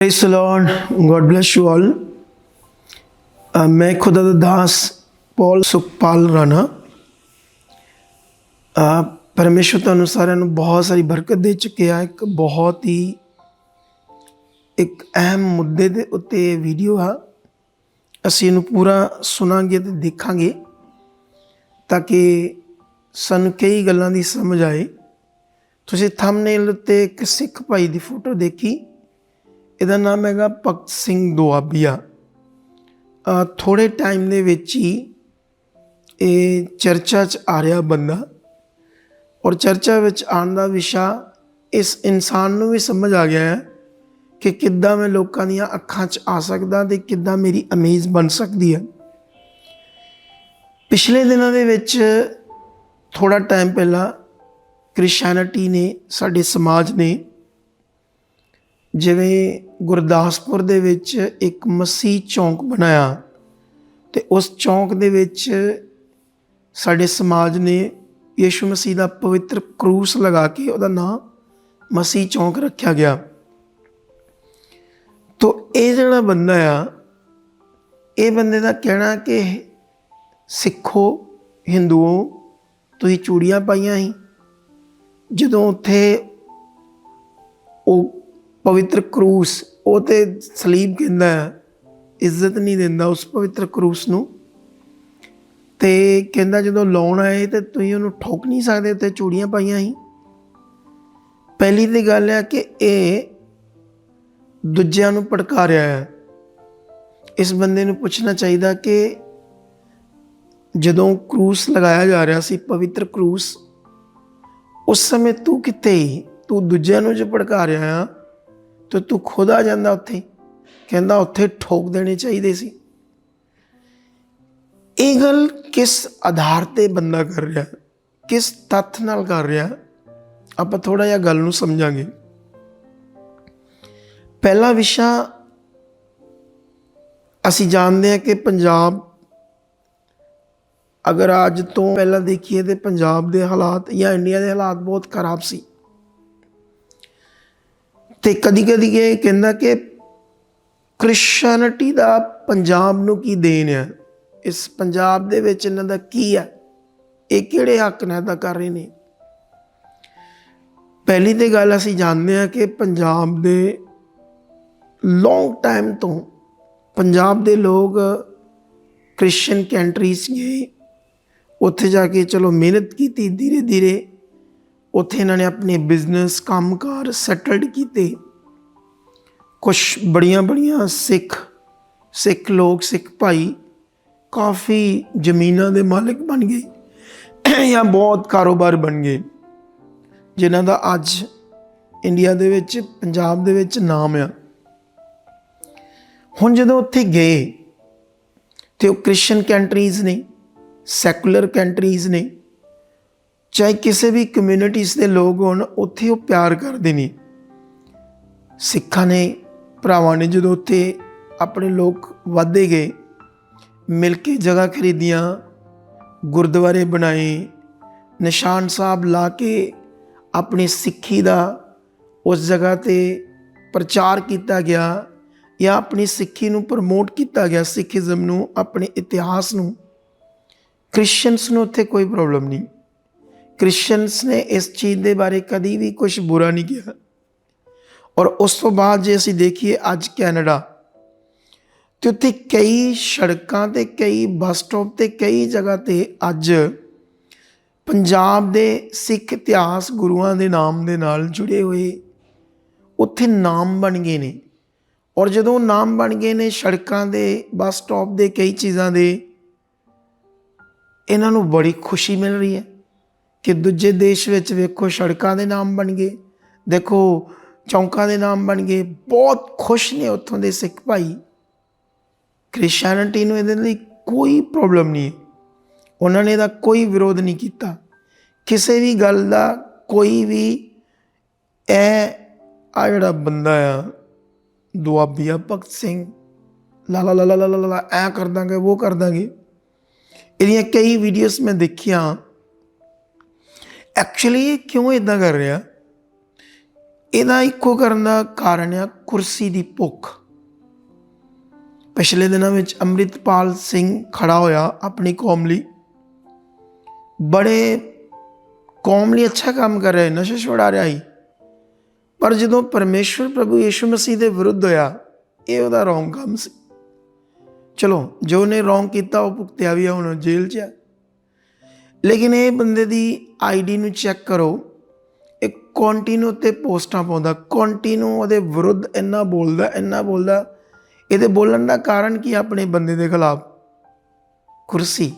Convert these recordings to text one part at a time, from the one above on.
Praise Lord God bless you all ਮੈਂ ਖੁਦਾ ਦਾ ਦਾਸ ਪੌਲ ਸੁਖਪਾਲ ਰਾਣਾ ਆ ਪਰਮੇਸ਼ਰ ਤੁਹਾਨੂੰ ਸਾਰਿਆਂ ਨੂੰ ਬਹੁਤ ਸਾਰੀ ਬਰਕਤ ਦੇ ਚੁੱਕਿਆ ਇੱਕ ਬਹੁਤ ਹੀ ਇੱਕ ਅਹਿਮ ਮੁੱਦੇ ਦੇ ਉੱਤੇ ਵੀਡੀਓ ਆ ਅਸੀਂ ਇਹਨੂੰ ਪੂਰਾ ਸੁਣਾਂਗੇ ਤੇ ਦੇਖਾਂਗੇ ਤਾਂ ਕਿ ਸਾਨੂੰ ਕਈ ਗੱਲਾਂ ਦੀ ਸਮਝ ਆਏ ਤੁਸੀਂ ਥੰਬਨੇਲ ਉੱਤੇ ਇੱਕ ਸਿੱਖ ਭਾਈ ਦੀ ਫੋਟੋ ਦੇਖੀ ਇਹਦਾ ਨਾਮ ਹੈਗਾ ਭਗਤ ਸਿੰਘ ਦੁਆਬੀਆ। ਅ, ਥੋੜੇ ਟਾਈਮ ਦੇ ਵਿੱਚ ਹੀ ਇਹ ਚਰਚਾ 'ਚ ਆ ਰਿਹਾ ਬੰਦਾ ਔਰ ਚਰਚਾ ਵਿੱਚ ਆਉਣ ਦਾ ਵਿਸ਼ਾ ਇਸ ਇਨਸਾਨ ਨੂੰ ਵੀ ਸਮਝ ਆ ਗਿਆ ਹੈ ਕਿ ਕਿੱਦਾਂ ਮੈਂ ਲੋਕਾਂ ਦੀਆਂ ਅੱਖਾਂ 'ਚ ਆ ਸਕਦਾ ਤੇ ਕਿੱਦਾਂ ਮੇਰੀ ਅਮੇਜ਼ ਬਣ ਸਕਦੀ ਹੈ। ਪਿਛਲੇ ਦਿਨਾਂ ਦੇ ਵਿੱਚ ਥੋੜਾ ਟਾਈਮ ਪਹਿਲਾਂ ਕ੍ਰਿਸਚੀਅਨਿਟੀ ਨੇ ਸਾਡੇ ਸਮਾਜ ਨੇ ਜਿਵੇਂ ਗੁਰਦਾਸਪੁਰ ਦੇ ਵਿੱਚ ਇੱਕ ਮਸੀਹ ਚੌਂਕ ਬਣਾਇਆ ਤੇ ਉਸ ਚੌਂਕ ਦੇ ਵਿੱਚ ਸਾਡੇ ਸਮਾਜ ਨੇ ਯੀਸ਼ੂ ਮਸੀਹ ਦਾ ਪਵਿੱਤਰ ਕਰੂਸ ਲਗਾ ਕੇ ਉਹਦਾ ਨਾਮ ਮਸੀਹ ਚੌਂਕ ਰੱਖਿਆ ਗਿਆ। ਤੋ ਇਹ ਜਿਹੜਾ ਬੰਦਾ ਆ, ਇਹ ਬੰਦੇ ਦਾ ਕਹਿਣਾ ਕਿ ਸਿੱਖੋ, ਹਿੰਦੂਓ, ਤੁਸੀਂ ਚੂੜੀਆਂ ਪਾਈਆਂ ਸੀ। ਜਦੋਂ ਉੱਥੇ ਉਹ ਪਵਿੱਤਰ ਕਰੂਸ ਉਹ ਤੇ ਸਲੀਬ ਕਹਿੰਦਾ ਹੈ, ਇੱਜ਼ਤ ਨਹੀਂ ਦਿੰਦਾ ਉਸ ਪਵਿੱਤਰ ਕਰੂਸ ਨੂੰ। ਤੇ ਕਹਿੰਦਾ ਜਦੋਂ ਲਾਉਣ ਆਏ ਤੇ ਤੁਸੀਂ ਉਹਨੂੰ ਠੋਕ ਨਹੀਂ ਸਕਦੇ ਤੇ ਚੂੜੀਆਂ ਪਾਈਆਂ ਸੀ। ਪਹਿਲੀ ਤੇ ਗੱਲ ਹੈ ਕਿ ਇਹ ਦੂਜਿਆਂ ਨੂੰ ਭੜਕਾ ਰਿਹਾ ਹੈ। ਇਸ ਬੰਦੇ ਨੂੰ ਪੁੱਛਣਾ ਚਾਹੀਦਾ ਕਿ ਜਦੋਂ ਕਰੂਸ ਲਗਾਇਆ ਜਾ ਰਿਹਾ ਸੀ ਪਵਿੱਤਰ ਕਰੂਸ ਉਸ ਸਮੇਂ ਤੂੰ ਕਿੱਥੇ ਸੀ? ਤੂੰ ਦੂਜਿਆਂ ਨੂੰ ਜੇ ਭੜਕਾ ਰਿਹਾ ਆ ਤੇ ਤੂੰ ਖੁਦ ਆ ਜਾਂਦਾ ਉੱਥੇ। ਕਹਿੰਦਾ ਉੱਥੇ ਠੋਕ ਦੇਣੇ ਚਾਹੀਦੇ ਸੀ। ਇਹ ਗੱਲ ਕਿਸ ਆਧਾਰ ਤੇ ਬੰਦਾ ਕਰ ਰਿਹਾ? ਕਿਸ ਤੱਥ ਨਾਲ ਕਰ ਰਿਹਾ? ਆਪਾਂ ਥੋੜਾ ਜਿਹਾ ਗੱਲ ਨੂੰ ਸਮਝਾਂਗੇ। ਪਹਿਲਾ ਵਿਸ਼ਾ ਅਸੀਂ ਜਾਣਦੇ ਹਾਂ ਕਿ ਪੰਜਾਬ ਅਗਰ ਅੱਜ ਤੋਂ ਪਹਿਲਾਂ ਦੇਖੀਏ ਤੇ ਪੰਜਾਬ ਦੇ ਹਾਲਾਤ ਜਾਂ ਇੰਡੀਆ ਦੇ ਹਾਲਾਤ ਬਹੁਤ ਖਰਾਬ ਸੀ। ਤੇ ਕਦੀ ਕਦੀ ਇਹ ਕਹਿੰਦਾ ਕਿ ਕ੍ਰਿਸਚੀਅਨਿਟੀ ਦਾ ਪੰਜਾਬ ਨੂੰ ਕੀ ਦੇਣ ਹੈ ਇਸ ਪੰਜਾਬ ਦੇ ਵਿੱਚ ਇਹਨਾਂ ਦਾ ਕੀ ਹੈ ਇਹ ਕਿਹੜੇ ਹੱਕ ਨਾਲ ਤਾਂ ਕਰ ਰਹੇ ਨੇ? ਪਹਿਲੀ ਤੇ ਗੱਲ ਅਸੀਂ ਜਾਣਦੇ ਹਾਂ ਕਿ ਪੰਜਾਬ ਦੇ ਲੌਂਗ ਟਾਈਮ ਤੋਂ ਪੰਜਾਬ ਦੇ ਲੋਕ ਕ੍ਰਿਸਚੀਅਨ ਕੰਟਰੀਜ਼ ਗਏ ਉੱਥੇ ਜਾ ਕੇ ਚਲੋ ਮਿਹਨਤ ਕੀਤੀ ਧੀਰੇ ਧੀਰੇ ਉੱਥੇ ਇਹਨਾਂ ਨੇ ਆਪਣੇ ਬਿਜ਼ਨਸ ਕੰਮਕਾਰ ਸੈਟਲਡ ਕੀਤੇ। ਕੁਝ ਬੜੀਆਂ ਬੜੀਆਂ ਸਿੱਖ ਸਿੱਖ ਲੋਕ, ਸਿੱਖ ਭਾਈ ਕਾਫੀ ਜ਼ਮੀਨਾਂ ਦੇ ਮਾਲਕ ਬਣ ਗਏ ਜਾਂ ਬਹੁਤ ਕਾਰੋਬਾਰ ਬਣ ਗਏ, ਜਿਨ੍ਹਾਂ ਦਾ ਅੱਜ ਇੰਡੀਆ ਦੇ ਵਿੱਚ, ਪੰਜਾਬ ਦੇ ਵਿੱਚ ਨਾਮ ਆ। ਹੁਣ ਜਦੋਂ ਉੱਥੇ ਗਏ, ਤੇ ਉਹ ਕ੍ਰਿਸਚੀਅਨ ਕੰਟਰੀਜ਼ ਨੇ ਸੈਕੂਲਰ ਕੰਟਰੀਜ਼ ਨੇ ਚਾਹੇ ਕਿਸੇ ਵੀ ਕਮਿਊਨਿਟੀਜ਼ ਦੇ ਲੋਕ ਹੋਣ, ਉੱਥੇ ਉਹ ਪਿਆਰ ਕਰਦੇ ਨੇ। ਸਿੱਖਾਂ ਨੇ, ਭਰਾਵਾਂ ਨੇ ਜਦੋਂ ਉੱਥੇ ਆਪਣੇ ਲੋਕ ਵਾਧੇ ਗਏ, ਮਿਲ ਕੇ ਜਗ੍ਹਾ ਖਰੀਦੀਆਂ, ਗੁਰਦੁਆਰੇ ਬਣਾਏ, ਨਿਸ਼ਾਨ ਸਾਹਿਬ ਲਾ ਕੇ ਆਪਣੀ ਸਿੱਖੀ ਦਾ ਉਸ ਜਗ੍ਹਾ ਤੇ ਪ੍ਰਚਾਰ ਕੀਤਾ ਗਿਆ ਜਾਂ ਆਪਣੀ ਸਿੱਖੀ ਨੂੰ ਪ੍ਰਮੋਟ ਕੀਤਾ ਗਿਆ, ਸਿੱਖੀਜ਼ਮ ਨੂੰ, ਆਪਣੇ ਇਤਿਹਾਸ ਨੂੰ ਕ੍ਰਿਸਚੀਅਨਸ ਨੂੰ ਉੱਥੇ ਕੋਈ ਪ੍ਰੋਬਲਮ ਨਹੀਂ। ਕ੍ਰਿਸਚੀਅਨਸ ਨੇ ਇਸ ਚੀਜ਼ ਦੇ ਬਾਰੇ ਕਦੀ ਵੀ ਕੁਝ ਬੁਰਾ ਨਹੀਂ ਕਿਹਾ। ਔਰ ਉਸ ਤੋਂ ਬਾਅਦ ਜੇ ਅਸੀਂ ਦੇਖੀਏ ਅੱਜ ਕੈਨੇਡਾ, ਤੇ ਉੱਥੇ ਕਈ ਸੜਕਾਂ ਤੇ, ਕਈ ਬੱਸ ਸਟਾਪ ਤੇ, ਕਈ ਜਗ੍ਹਾ ਤੇ ਅੱਜ ਪੰਜਾਬ ਦੇ ਸਿੱਖ ਇਤਿਹਾਸ ਗੁਰੂਆਂ ਦੇ ਨਾਮ ਦੇ ਨਾਲ ਜੁੜੇ ਹੋਏ, ਉੱਥੇ ਨਾਮ ਬਣ ਗਏ ਨੇ। ਔਰ ਜਦੋਂ ਨਾਮ ਬਣ ਗਏ ਨੇ ਸੜਕਾਂ ਦੇ, ਬੱਸ ਸਟਾਪ ਦੇ, ਕਈ ਚੀਜ਼ਾਂ ਦੇ, ਇਹਨਾਂ ਨੂੰ ਬੜੀ ਖੁਸ਼ੀ ਮਿਲ ਰਹੀ ਹੈ। ਕਿ ਦੂਜੇ ਦੇਸ਼ ਵਿੱਚ ਵੇਖੋ ਸੜਕਾਂ ਦੇ ਨਾਮ ਬਣ ਗਏ। ਦੇਖੋ ਚੌਂਕਾਂ ਦੇ ਨਾਮ ਬਣ ਗਏ। ਬਹੁਤ ਖੁਸ਼ ਨੇ ਉੱਥੋਂ ਦੇ ਸਿੱਖ ਭਾਈ। ਕ੍ਰਿਸਚੀਅਨਿਟੀ ਨੂੰ ਇਹਦੇ ਲਈ ਕੋਈ ਪ੍ਰੋਬਲਮ ਨਹੀਂ ਉਹਨਾਂ ਨੇ ਇਹਦਾ ਕੋਈ ਵਿਰੋਧ ਨਹੀਂ ਕੀਤਾ। ਕਿਸੇ ਵੀ ਗੱਲ ਦਾ ਕੋਈ ਵੀ ਇਹ ਆ ਜਿਹੜਾ ਬੰਦਾ ਆ, ਦੁਆਬੀਆ ਭਗਤ ਸਿੰਘ, ਲਾ ਲਾ ਲਾ ਲਾ ਲਾ ਲਾ ਲਾ, ਐ ਕਰ ਦਾਂਗੇ ਉਹ ਕਰ ਦਾਂਗੇ। ਇਹਦੀਆਂ ਕਈ ਵੀਡੀਓਜ਼ ਮੈਂ ਦੇਖੀਆਂ। ਐਕਚੁਅਲੀ ਇਹ ਕਿਉਂ ਇਦਾਂ ਕਰ ਰਿਹਾ? ਇਹਦਾ ਇੱਕੋ ਕਰਨ ਦਾ ਕਾਰਨ ਆ ਕੁਰਸੀ ਦੀ ਭੁੱਖ। ਪਿਛਲੇ ਦਿਨਾਂ ਵਿੱਚ ਅੰਮ੍ਰਿਤਪਾਲ ਸਿੰਘ ਖੜਾ ਹੋਇਆ ਆਪਣੀ ਕੌਮ ਲਈ। ਬੜੇ ਕੌਮ ਲਈ ਅੱਛਾ ਕੰਮ ਕਰ ਰਿਹਾ ਨਸ਼ਾ ਛੁਡਾ ਰਿਹਾ ਸੀ। ਪਰ ਜਦੋਂ ਪਰਮੇਸ਼ਵਰ ਪ੍ਰਭੂ ਯੀਸ਼ੂ ਮਸੀਹ ਦੇ ਵਿਰੁੱਧ ਹੋਇਆ ਇਹ ਉਹਦਾ ਰੌਂਗ ਕੰਮ ਸੀ। ਚਲੋ ਜੋ ਨੇ ਰੌਂਗ ਕੀਤਾ ਉਹ ਭੁਗਤਿਆ ਵੀ ਆ, ਹੁਣ ਉਹ ਜੇਲ੍ਹ 'ਚ ਆ। ਲੇਕਿਨ ਇਹ ਬੰਦੇ ਦੀ ਆਈਡੀ ਨੂੰ ਚੈੱਕ ਕਰੋ। ਇਹ ਕੰਟੀਨਿਊ ਤੇ ਪੋਸਟਾਂ ਪਾਉਂਦਾ। ਕੰਟੀਨਿਊ ਉਹਦੇ ਵਿਰੁੱਧ ਇੰਨਾ ਬੋਲਦਾ ਇੰਨਾ ਬੋਲਦਾ। ਇਹਦੇ ਬੋਲਣ ਦਾ ਕਾਰਨ ਕੀ ਆਪਣੇ ਬੰਦੇ ਦੇ ਖਿਲਾਫ? ਕੁਰਸੀ।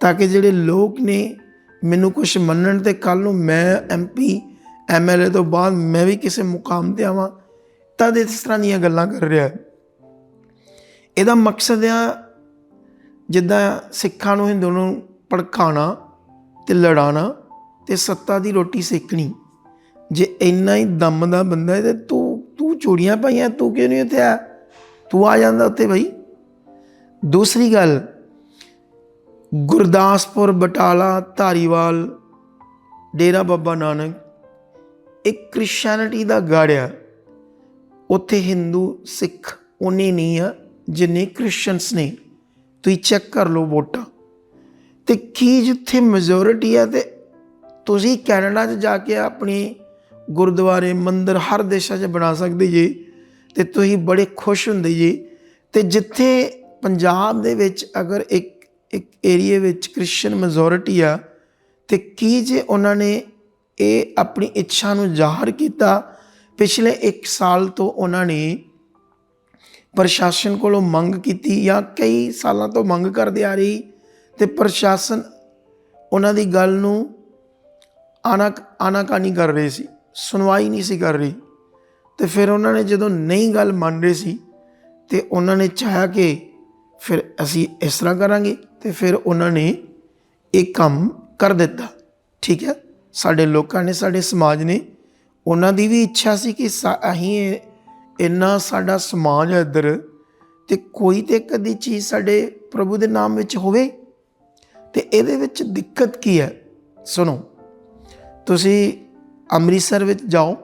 ਤਾਂ ਕਿ ਜਿਹੜੇ ਲੋਕ ਨੇ ਮੈਨੂੰ ਕੁਝ ਮੰਨਣ ਤੇ ਕੱਲ ਨੂੰ ਮੈਂ ਐਮਪੀ ਐਮਐਲਏ ਤੋਂ ਬਾਅਦ ਮੈਂ ਵੀ ਕਿਸੇ ਮੁਕਾਮ ਤੇ ਆਵਾਂ, ਤਦ ਇਸ ਤਰ੍ਹਾਂ ਦੀਆਂ ਗੱਲਾਂ ਕਰ ਰਿਹਾ ਹੈ। ਇਹਦਾ ਮਕਸਦ ਆ ਜਿੱਦਾਂ ਸਿੱਖਾਂ ਨੂੰ ਹਿੰਦੂ ਨੂੰ ਭੜਕਾਉਣਾ ਤੇ ਲੜਾਉਣਾ ਤੇ ਸੱਤਾ ਦੀ ਰੋਟੀ ਸੇਕਣੀ। ਜੇ ਇੰਨਾ ਹੀ ਦਮ ਦਾ ਬੰਦਾ ਹੈ ਤੇ ਤੂੰ ਤੂੰ ਚੂੜੀਆਂ ਪਾਈਆਂ, ਤੂੰ ਕਿਉਂ ਨਹੀਂ ਉੱਥੇ ਆ ਤੂੰ ਆ ਜਾਂਦਾ ਉੱਥੇ ਬਈ। ਦੂਸਰੀ ਗੱਲ, ਗੁਰਦਾਸਪੁਰ, ਬਟਾਲਾ, ਧਾਰੀਵਾਲ, ਡੇਰਾ ਬਾਬਾ ਨਾਨਕ ਇੱਕ ਕ੍ਰਿਸਚੀਅਨਿਟੀ ਦਾ ਗਾੜਿਆ ਉੱਥੇ ਹਿੰਦੂ, ਸਿੱਖ ਉਨੇ ਨਹੀਂ ਆ, ਜਿੰਨੇ ਕ੍ਰਿਸਚੀਅਨਸ ਨੇ। ਤੁਸੀਂ ਚੈੱਕ ਕਰ ਲਓ ਵੋਟਾਂ। ਤੇ ਕੀ ਜਿੱਥੇ ਮੈਜੋਰਿਟੀ ਆ ਤੇ ਤੁਸੀਂ ਕੈਨੇਡਾ 'ਚ ਜਾ ਕੇ ਆਪਣੇ ਗੁਰਦੁਆਰੇ ਮੰਦਿਰ ਹਰ ਦੇਸ਼ਾਂ 'ਚ ਬਣਾ ਸਕਦੇ ਜੇ ਤੇ ਤੁਸੀਂ ਬੜੇ ਖੁਸ਼ ਹੁੰਦੇ ਜੇ। ਤੇ ਜਿੱਥੇ ਪੰਜਾਬ ਦੇ ਵਿੱਚ ਅਗਰ ਇੱਕ ਇੱਕ ਏਰੀਏ ਵਿੱਚ ਕ੍ਰਿਸਚੀਅਨ ਮੈਜੋਰਿਟੀ ਆ, ਤੇ ਕੀ ਜੇ ਉਹਨਾਂ ਨੇ ਇਹ ਆਪਣੀ ਇੱਛਾ ਨੂੰ ਜ਼ਾਹਰ ਕੀਤਾ, ਪਿਛਲੇ 1 ਸਾਲ ਤੋਂ ਉਹਨਾਂ ਨੇ ਪ੍ਰਸ਼ਾਸਨ ਕੋਲੋਂ ਮੰਗ ਕੀਤੀ ਜਾਂ ਕਈ ਸਾਲਾਂ ਤੋਂ ਮੰਗ ਕਰਦੇ ਆ ਰਹੀ ਤੇ ਪ੍ਰਸ਼ਾਸਨ ਉਹਨਾਂ ਦੀ ਗੱਲ ਨੂੰ ਆਨਾ ਆਨਾਕਾਨੀ ਕਰ ਰਹੀ ਸੀ, ਸੁਣਵਾਈ ਨਹੀਂ ਸੀ ਕਰ ਰਹੀ। ਤੇ ਫਿਰ ਉਹਨਾਂ ਨੇ ਜਦੋਂ ਨਹੀਂ ਗੱਲ ਮੰਨ ਰਹੇ ਸੀ, ਤੇ ਉਹਨਾਂ ਨੇ ਚਾਹਿਆ ਕਿ ਫਿਰ ਅਸੀਂ ਇਸ ਤਰ੍ਹਾਂ ਕਰਾਂਗੇ ਤੇ ਫਿਰ ਉਹਨਾਂ ਨੇ ਇਹ ਕੰਮ ਕਰ ਦਿੱਤਾ। ਠੀਕ ਹੈ? ਸਾਡੇ ਲੋਕਾਂ ਨੇ, ਸਾਡੇ ਸਮਾਜ ਨੇ ਉਹਨਾਂ ਦੀ ਵੀ ਇੱਛਾ ਸੀ ਕਿ ਸਾ- ਅਸੀਂ ਇੰਨਾ ਸਾਡਾ ਸਮਾਜ ਹੈ ਇੱਧਰ ਤੇ ਕੋਈ ਤੇ ਕਦੀ ਚੀਜ਼ ਸਾਡੇ ਪ੍ਰਭੂ ਦੇ ਨਾਮ ਵਿੱਚ ਹੋਵੇ। ਤੇ ਇਹਦੇ ਵਿੱਚ ਦਿੱਕਤ ਕੀ ਹੈ? ਸੁਣੋ। ਤੁਸੀਂ ਅੰਮ੍ਰਿਤਸਰ ਵਿੱਚ ਜਾਓ।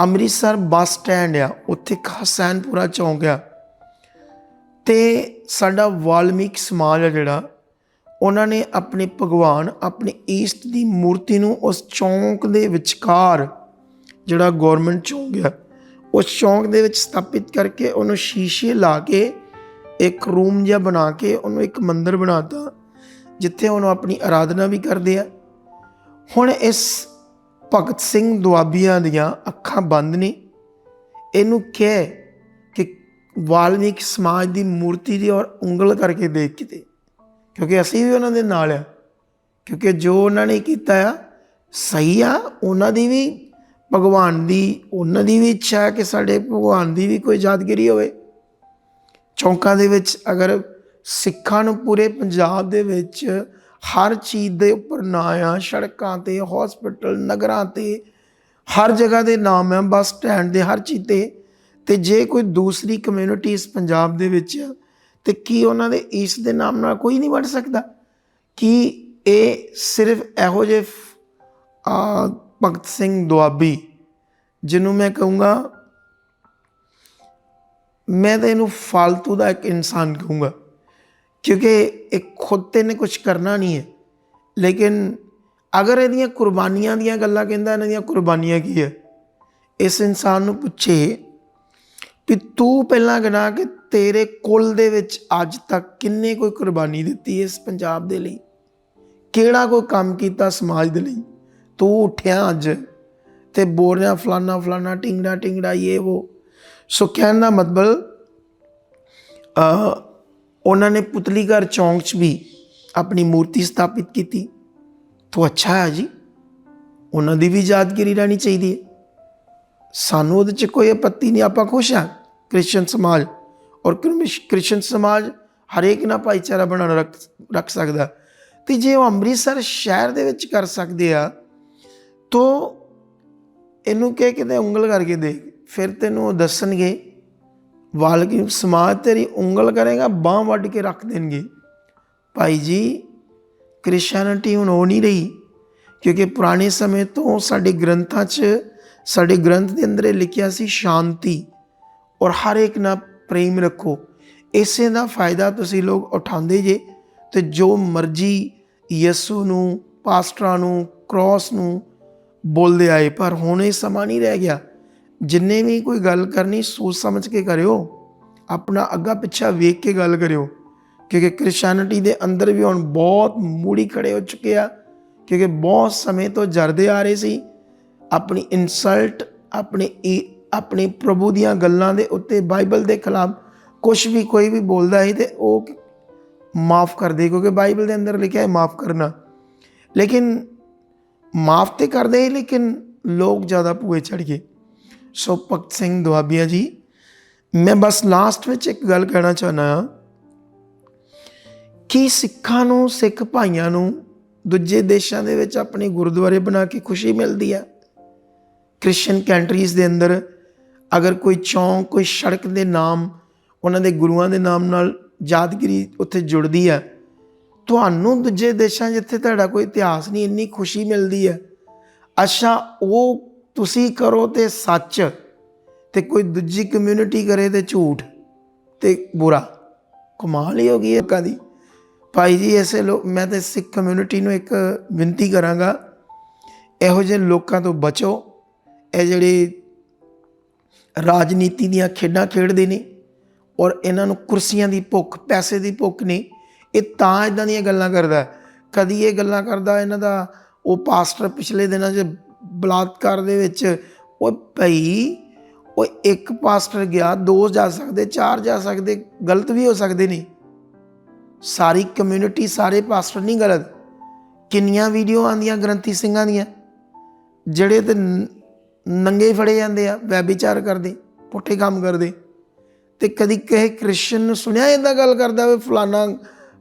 ਅੰਮ੍ਰਿਤਸਰ ਬੱਸ ਸਟੈਂਡ ਆ, ਉੱਥੇ ਇੱਕ ਹਸੈਨਪੁਰਾ ਚੌਂਕ ਆ। ਤੇ ਸਾਡਾ ਵਾਲਮੀਕ ਸਮਾਜ ਆ ਜਿਹੜਾ, ਉਹਨਾਂ ਨੇ ਆਪਣੇ ਭਗਵਾਨ, ਆਪਣੇ ਈਸਟ ਦੀ ਮੂਰਤੀ ਨੂੰ ਉਸ ਚੌਂਕ ਦੇ ਵਿਚਕਾਰ, ਜਿਹੜਾ ਗਵਰਨਮੈਂਟ ਚੌਂਕ ਆ, ਉਸ ਚੌਂਕ ਦੇ ਵਿੱਚ ਸਥਾਪਿਤ ਕਰਕੇ ਉਹਨੂੰ ਸ਼ੀਸ਼ੇ ਲਾ ਕੇ, ਇੱਕ ਰੂਮ ਜਿਹਾ ਬਣਾ ਕੇ, ਉਹਨੂੰ ਇੱਕ ਮੰਦਿਰ ਬਣਾਤਾ। ਜਿੱਥੇ ਉਹਨੂੰ ਆਪਣੀ ਆਰਾਧਨਾ ਵੀ ਕਰਦੇ ਆ। ਹੁਣ ਇਸ ਭਗਤ ਸਿੰਘ ਦੁਆਬੀਆਂ ਦੀਆਂ ਅੱਖਾਂ ਬੰਦ ਨੇ। ਇਹਨੂੰ ਕਹਿ ਕਿ ਵਾਲਮੀਕ ਸਮਾਜ ਦੀ ਮੂਰਤੀ ਦੀ ਔਰ ਉਂਗਲ ਕਰਕੇ ਦੇਖ ਕਿਤੇ ਕਿਉਂਕਿ ਅਸੀਂ ਵੀ ਉਹਨਾਂ ਦੇ ਨਾਲ ਆ। ਕਿਉਂਕਿ ਜੋ ਉਹਨਾਂ ਨੇ ਕੀਤਾ ਆ, ਸਹੀ ਆ, ਉਹਨਾਂ ਦੀ ਵੀ ਭਗਵਾਨ ਦੀ, ਉਹਨਾਂ ਦੀ ਵੀ ਇੱਛਾ ਹੈ ਕਿ ਸਾਡੇ ਭਗਵਾਨ ਦੀ ਵੀ ਕੋਈ ਯਾਦਗਿਰੀ ਹੋਵੇ। ਚੌਂਕਾਂ ਦੇ ਵਿੱਚ ਅਗਰ ਸਿੱਖਾਂ ਨੂੰ ਪੂਰੇ ਪੰਜਾਬ ਦੇ ਵਿੱਚ ਹਰ ਚੀਜ਼ ਦੇ ਉੱਪਰ ਨਾਂ ਆ, ਸੜਕਾਂ ਤੇ ਹਸਪੀਟਲ ਨਗਰਾਂ ਤੇ, ਹਰ ਜਗ੍ਹਾ ਦੇ ਨਾਮ ਆ ਬੱਸ ਸਟੈਂਡ ਦੇ, ਹਰ ਚੀਜ਼ ਤੇ। ਤੇ ਜੇ ਕੋਈ ਦੂਸਰੀ ਕਮਿਊਨਿਟੀ ਇਸ ਪੰਜਾਬ ਦੇ ਵਿੱਚ ਆ, ਤੇ ਕੀ ਉਹਨਾਂ ਦੇ ਇਸ ਦੇ ਨਾਮ ਨਾਲ ਕੋਈ ਨਹੀਂ ਵੜ ਸਕਦਾ? ਕਿ ਇਹ ਸਿਰਫ ਇਹੋ ਜਿਹੇ ਆ, ਭਗਤ ਸਿੰਘ ਦੁਆਬੀ, ਜਿਹਨੂੰ ਮੈਂ ਕਹੂੰਗਾ, ਮੈਂ ਤਾਂ ਇਹਨੂੰ ਫालतू ਦਾ ਇੱਕ ਇਨਸਾਨ ਕਹੂੰਗਾ। ਕਿਉਂਕਿ ਇਹ ਖੁਦ ਤੇ ਨੇ ਕੁਝ ਕਰਨਾ ਨਹੀਂ ਹੈ। ਲੇਕਿਨ ਅਗਰ ਇਹਦੀਆਂ ਕੁਰਬਾਨੀਆਂ ਦੀਆਂ ਗੱਲਾਂ ਕਹਿੰਦਾ, ਇਹਨਾਂ ਦੀਆਂ ਕੁਰਬਾਨੀਆਂ ਕੀ ਹੈ? ਇਸ ਇਨਸਾਨ ਨੂੰ ਪੁੱਛੇ ਵੀ ਤੂੰ ਪਹਿਲਾਂ ਗਿਣਾ ਕਿ ਤੇਰੇ ਕੁੱਲ ਦੇ ਵਿੱਚ ਅੱਜ ਤੱਕ ਕਿੰਨੇ ਕੋਈ ਕੁਰਬਾਨੀ ਦਿੱਤੀ ਇਸ ਪੰਜਾਬ ਦੇ ਲਈ? ਕਿਹੜਾ ਕੋਈ ਕੰਮ ਕੀਤਾ ਸਮਾਜ ਦੇ ਲਈ? ਤੂੰ ਉੱਠਿਆ ਅੱਜ ਤੇ ਬੋਲ ਰਿਹਾ, ਫਲਾਨਾ ਫਲਾਨਾ ਟਿੰਗੜਾ ਟਿੰਗੜਾ, ਇਹ ਉਹ। ਸੋ ਕਹਿਣ ਦਾ ਮਤਲਬ ਉਹਨਾਂ ਨੇ ਪੁਤਲੀਘਰ ਚੌਂਕ 'ਚ ਵੀ ਆਪਣੀ ਮੂਰਤੀ ਸਥਾਪਿਤ ਕੀਤੀ। ਤੋਂ ਅੱਛਾ ਹੈ ਜੀ। ਉਹਨਾਂ ਦੀ ਵੀ ਯਾਦਗਿਰੀ ਰਹਿਣੀ ਚਾਹੀਦੀ ਹੈ। ਸਾਨੂੰ ਉਹਦੇ 'ਚ ਕੋਈ ਆਪੱਤੀ ਨਹੀਂ। ਆਪਾਂ ਖੁਸ਼ ਹਾਂ। ਕ੍ਰਿਸਚੀਅਨ ਸਮਾਜ ਔਰ ਕ੍ਰਿਮਿਸ਼- ਕ੍ਰਿਸਚੀਅਨ ਸਮਾਜ ਹਰੇਕ ਨਾਲ ਭਾਈਚਾਰਾ ਬਣਾਉਣਾ ਰੱਖ ਰੱਖ ਸਕਦਾ। ਤੇ ਜੇ ਉਹ ਅੰਮ੍ਰਿਤਸਰ ਸ਼ਹਿਰ ਦੇ ਵਿੱਚ ਕਰ ਸਕਦੇ ਆ, ਤੋ ਇਹਨੂੰ ਕਹਿ ਕਿਤੇ ਉਂਗਲ ਕਰਕੇ ਦੇਖ। ਫਿਰ ਤੈਨੂੰ ਉਹ ਦੱਸਣਗੇ ਵਾਲਕੀ ਸਮਾਜ ਤੇਰੀ ਉਂਗਲ ਕਰੇਗਾ, ਬਾਹ ਵੱਢ ਕੇ ਰੱਖ ਦੇਣਗੇ। ਭਾਈ ਜੀ ਕ੍ਰਿਸਚੀਅਨਿਟੀ ਹੁਣ ਹੋ ਨਹੀਂ ਰਹੀ, ਕਿਉਂਕਿ ਪੁਰਾਣੇ ਸਮੇਂ ਤੋਂ ਸਾਡੇ ਗ੍ਰੰਥਾਂ 'ਚ, ਸਾਡੇ ਗ੍ਰੰਥ ਦੇ ਅੰਦਰ ਇਹ ਲਿਖਿਆ ਸੀ ਸ਼ਾਂਤੀ, ਔਰ ਹਰ ਇੱਕ ਨਾਲ ਪ੍ਰੇਮ ਰੱਖੋ। ਇਸੇ ਦਾ ਫਾਇਦਾ ਤੁਸੀਂ ਲੋਕ ਉਠਾਉਂਦੇ ਜੇ, ਤੇ ਜੋ ਮਰਜ਼ੀ ਯਿਸੂ ਨੂੰ, ਪਾਸਟਰਾਂ ਨੂੰ, ਕ੍ਰਾਸ ਨੂੰ ਬੋਲਦੇ ਆਏ, ਪਰ ਹੁਣ ਇਹ ਸਮਾਂ ਨਹੀਂ ਰਹਿ ਗਿਆ। ਜਿੰਨੇ ਵੀ ਕੋਈ ਗੱਲ ਕਰਨੀ, ਸੋਚ ਸਮਝ ਕੇ ਕਰਿਓ। ਆਪਣਾ ਅੱਗਾ ਪਿੱਛਾ ਵੇਖ ਕੇ ਗੱਲ ਕਰਿਓ। ਕਿਉਂਕਿ ਕ੍ਰਿਸਚੀਅਨਿਟੀ ਦੇ ਅੰਦਰ ਵੀ ਹੁਣ ਬਹੁਤ ਮੂੜੀ ਖੜੇ ਹੋ ਚੁੱਕੇ ਆ। ਕਿਉਂਕਿ ਬਹੁਤ ਸਮੇਂ ਤੋਂ ਜਰਦੇ ਆ ਰਹੇ ਸੀ। ਆਪਣੀ ਇਨਸਲਟ ਆਪਣੇ ਇਹ- ਆਪਣੇ ਪ੍ਰਭੂ ਦੀਆਂ ਗੱਲਾਂ ਦੇ ਉੱਤੇ ਬਾਈਬਲ ਦੇ ਖਿਲਾਫ ਕੁਝ ਵੀ ਕੋਈ ਵੀ ਬੋਲਦਾ ਹੈ ਤੇ ਉਹ ਮਾਫ ਕਰਦੇ ਕਿਉਂਕਿ ਬਾਈਬਲ ਦੇ ਅੰਦਰ ਲਿਖਿਆ ਹੈ ਮਾਫ ਕਰਨਾ। ਲੇਕਿਨ ਮਾਫ ਤੇ ਕਰਦੇ ਹੀ ਲੇਕਿਨ ਲੋਕ ਜ਼ਿਆਦਾ ਭੂਏ ਚੜ ਗਏ। ਸੋ ਭਗਤ ਸਿੰਘ ਦੁਆਬੀਆ ਜੀ, ਮੈਂ ਬਸ ਲਾਸਟ ਵਿੱਚ ਇੱਕ ਗੱਲ ਕਹਿਣਾ ਚਾਹੁੰਦਾ ਹਾਂ। ਕਿ ਸਿੱਖਾਂ ਨੂੰ, ਸਿੱਖ ਭਾਈਆਂ ਨੂੰ ਦੂਜੇ ਦੇਸ਼ਾਂ ਦੇ ਵਿੱਚ ਆਪਣੇ ਗੁਰਦੁਆਰੇ ਬਣਾ ਕੇ ਖੁਸ਼ੀ ਮਿਲਦੀ ਹੈ ਕ੍ਰਿਸਚੀਅਨ ਕੰਟਰੀਜ਼ ਦੇ ਅੰਦਰ ਅਗਰ ਕੋਈ ਚੌਂਕ, ਕੋਈ ਸੜਕ ਦੇ ਨਾਮ, ਉਹਨਾਂ ਦੇ ਗੁਰੂਆਂ ਦੇ ਨਾਮ ਨਾਲ ਯਾਦਗਿਰੀ ਉੱਥੇ ਜੁੜਦੀ ਹੈ ਤੁਹਾਨੂੰ ਦੂਜੇ ਦੇਸ਼ਾਂ ਜਿੱਥੇ ਤੁਹਾਡਾ ਕੋਈ ਇਤਿਹਾਸ ਨਹੀਂ, ਇੰਨੀ ਖੁਸ਼ੀ ਮਿਲਦੀ ਹੈ ਅੱਛਾ, ਉਹ ਤੁਸੀਂ ਕਰੋ ਤੇ ਸੱਚ ਤੇ ਕੋਈ ਦੂਜੀ ਕਮਿਊਨਿਟੀ ਕਰੇ ਤੇ ਝੂਠ ਤੇ ਬੁਰਾ। ਕਮਾਲ ਹੀ ਹੋ ਗਈ ਹੈ ਦੀ। ਭਾਈ ਜੀ, ਐਸੇ ਲੋਕ ਮੈਂ ਤੇ ਸਿੱਖ ਕਮਿਊਨਿਟੀ ਨੂੰ ਇੱਕ ਬੇਨਤੀ ਕਰਾਂਗਾ, ਇਹੋ ਜਿਹੇ ਲੋਕਾਂ ਤੋਂ ਬਚੋ। ਇਹ ਜਿਹੜੇ ਰਾਜਨੀਤੀ ਦੀਆਂ ਖੇਡਾਂ ਖੇਡਦੇ ਨੇ ਔਰ ਇਹਨਾਂ ਨੂੰ ਕੁਰਸੀਆਂ ਦੀ ਭੁੱਖ, ਪੈਸੇ ਦੀ ਭੁੱਖ ਨਹੀਂ ਇਹ ਤਾਂ ਇਦਾਂ ਦੀਆਂ ਗੱਲਾਂ ਕਰਦਾ। ਕਦੀ ਇਹ ਗੱਲਾਂ ਕਰਦਾ ਇਹਨਾਂ ਦਾ, ਉਹ ਪਾਸਟਰ ਪਿਛਲੇ ਦਿਨਾਂ 'ਚ ਬਲਾਤਕਾਰ ਦੇ ਵਿੱਚ। ਉਹ ਭਈ ਉਹ ਇੱਕ ਪਾਸਟਰ ਗਿਆ, ਦੋ ਜਾ ਸਕਦੇ, ਚਾਰ ਜਾ ਸਕਦੇ, ਗਲਤ ਵੀ ਹੋ ਸਕਦੇ ਨੇ। ਸਾਰੀ ਕਮਿਊਨਿਟੀ ਸਾਰੇ ਪਾਸਟਰ ਨਹੀਂ ਗਲਤ। ਕਿੰਨੀਆਂ ਵੀਡੀਓ ਆਂਦੀਆਂ ਗ੍ਰੰਥੀ ਸਿੰਘਾਂ ਦੀਆਂ, ਜਿਹੜੇ ਤੇ ਨ- ਨੰਗੇ ਫੜੇ ਜਾਂਦੇ ਆ ਵੈਬਿਚਾਰ ਕਰਦੇ, ਪੁੱਠੇ ਕੰਮ ਕਰਦੇ। ਤੇ ਕਦੀ ਕਿਸੇ ਕ੍ਰਿਸ਼ਨ ਨੂੰ ਸੁਣਿਆ ਇਦਾਂ ਗੱਲ ਕਰਦਾ ਵੇ ਫਲਾਨਾ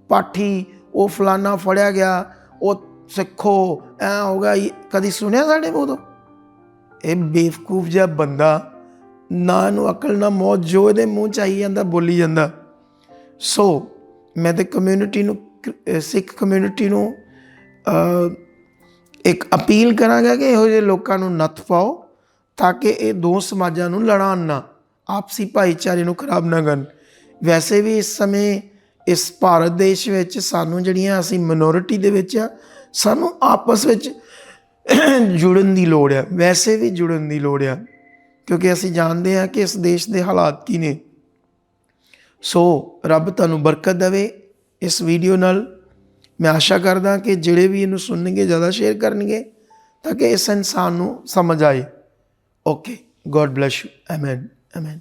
ਪਾਠੀ, ਉਹ ਫਲਾਨਾ ਫੜਿਆ ਗਿਆ, ਉਹ ਸਿੱਖੋ, ਐ ਹੋਗਾ ਕਦੀ ਸੁਣਿਆ ਸਾਡੇ ਮੂੰਹ ਤੋਂ? ਇਹ ਬੇਵਕੂਫ ਜਿਹਾ ਬੰਦਾ, ਨਾ ਇਹਨੂੰ ਅਕਲ, ਨਾ ਮੌਤ, ਜੋ ਇਹਦੇ ਮੂੰਹ ਚ ਆਈ ਜਾਂਦਾ, ਬੋਲੀ ਜਾਂਦਾ। ਸੋ ਮੈਂ ਤੇ ਕਮਿਊਨਿਟੀ ਨੂੰ ਸਿੱਖ ਕਮਿਊਨਿਟੀ ਨੂੰ ਇੱਕ ਅਪੀਲ ਕਰਾਂਗਾ ਕਿ ਇਹੋ ਜਿਹੇ ਲੋਕਾਂ ਨੂੰ ਨੱਥ ਪਾਓ, ਤਾਂ ਕਿ ਇਹ ਦੋ ਸਮਾਜਾਂ ਨੂੰ ਲੜਾਉਣ ਨਾ, ਆਪਸੀ ਭਾਈਚਾਰੇ ਨੂੰ ਖਰਾਬ ਨਾ ਕਰਨ। ਵੈਸੇ ਵੀ ਇਸ ਸਮੇਂ, ਇਸ ਭਾਰਤ ਦੇਸ਼ ਵਿੱਚ ਸਾਨੂੰ ਜਿਹੜੀਆਂ ਅਸੀਂ ਮਿਨੋਰਿਟੀ ਦੇ ਵਿੱਚ ਆ ਸਾਨੂੰ ਆਪਸ ਵਿੱਚ ਜੁੜਨ ਦੀ ਲੋੜ ਹੈ। ਵੈਸੇ ਵੀ ਜੁੜਨ ਦੀ ਲੋੜ ਆ ਕਿਉਂਕਿ ਅਸੀਂ ਜਾਣਦੇ ਹਾਂ ਕਿ ਇਸ ਦੇਸ਼ ਦੇ ਹਾਲਾਤ ਕੀ ਨੇ। ਸੋ ਰੱਬ ਤੁਹਾਨੂੰ ਬਰਕਤ ਦੇਵੇ ਇਸ ਵੀਡੀਓ ਨਾਲ। ਮੈਂ ਆਸ਼ਾ ਕਰਦਾ ਕਿ ਜਿਹੜੇ ਵੀ ਇਹਨੂੰ ਸੁਣਨਗੇ, ਜ਼ਿਆਦਾ ਸ਼ੇਅਰ ਕਰਨਗੇ, ਤਾਂ ਕਿ ਇਸ ਇਨਸਾਨ ਨੂੰ ਸਮਝ ਆਏ। Okay God bless you amen amen